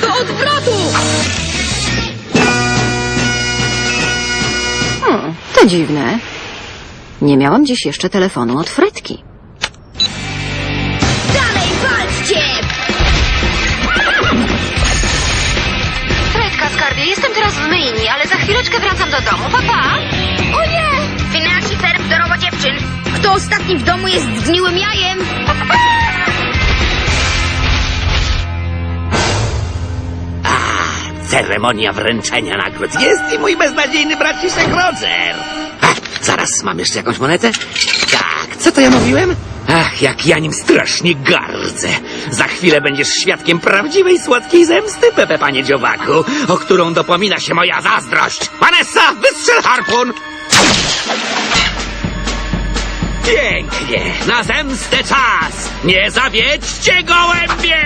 Do odwrotu! Hmm, to dziwne. Nie miałam dziś jeszcze telefonu od Fredki. Dalej walczcie! Fredka, skarbie, jestem teraz w myjni, ale za chwileczkę wracam do domu. Papa! O nie! Finasz i serw do dziewczyn. Kto ostatni w domu jest zgniłym jajem? Ceremonia wręczenia nagród. Jest i mój beznadziejny braciszek Roger. Ach, zaraz, mam jeszcze jakąś monetę? Tak, co to ja mówiłem? Ach, jak ja nim strasznie gardzę. Za chwilę będziesz świadkiem prawdziwej słodkiej zemsty, Pepe, panie dziobaku, o którą dopomina się moja zazdrość. Vanessa, wystrzel harpun! Pięknie, na zemstę czas! Nie zawiedźcie gołębie!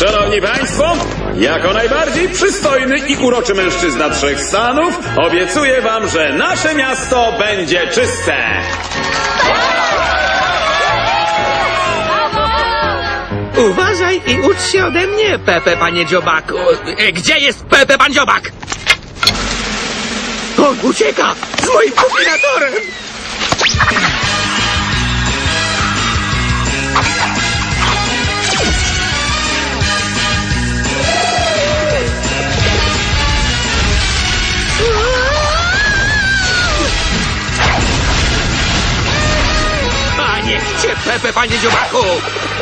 Szanowni Państwo, jako najbardziej przystojny i uroczy mężczyzna trzech stanów, obiecuję Wam, że nasze miasto będzie czyste. Uważaj i ucz się ode mnie, Pepe, panie dziobaku. E, Gdzie jest Pepe, pan dziobak? On ucieka z moim kombinatorem! Cię, Pepe, panie dziobaku!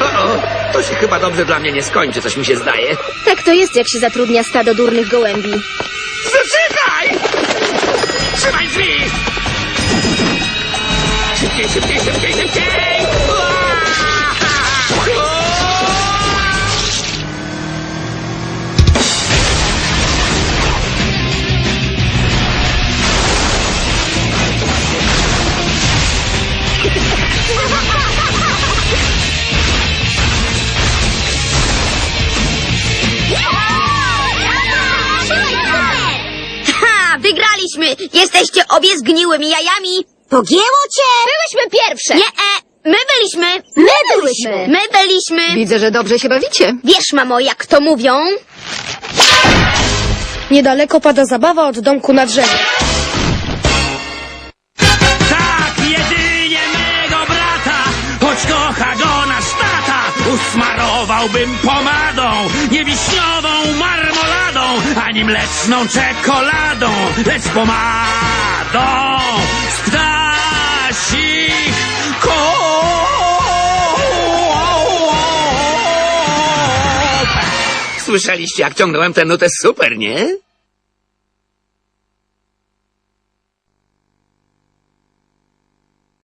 O, o, to się chyba dobrze dla mnie nie skończy, coś mi się zdaje. Tak to jest, jak się zatrudnia stado durnych gołębi. Zaczekaj! Trzymaj drzwi! Szybciej, szybciej, szybciej, szybciej! Ua! Ha, wygraliśmy! Jesteście obie zgniłymi jajami. Pogięło cię? Byłyśmy pierwsze! Nie, e, my byliśmy. My byłyśmy! My byliśmy. Widzę, że dobrze się bawicie. Wiesz, mamo, jak to mówią? Niedaleko pada zabawa od domku na drzewie. Usmarowałbym pomadą, nie wiśniową marmoladą, ani mleczną czekoladą, lecz pomadą z ptasich. Słyszeliście, jak ciągnąłem tę nutę super, nie?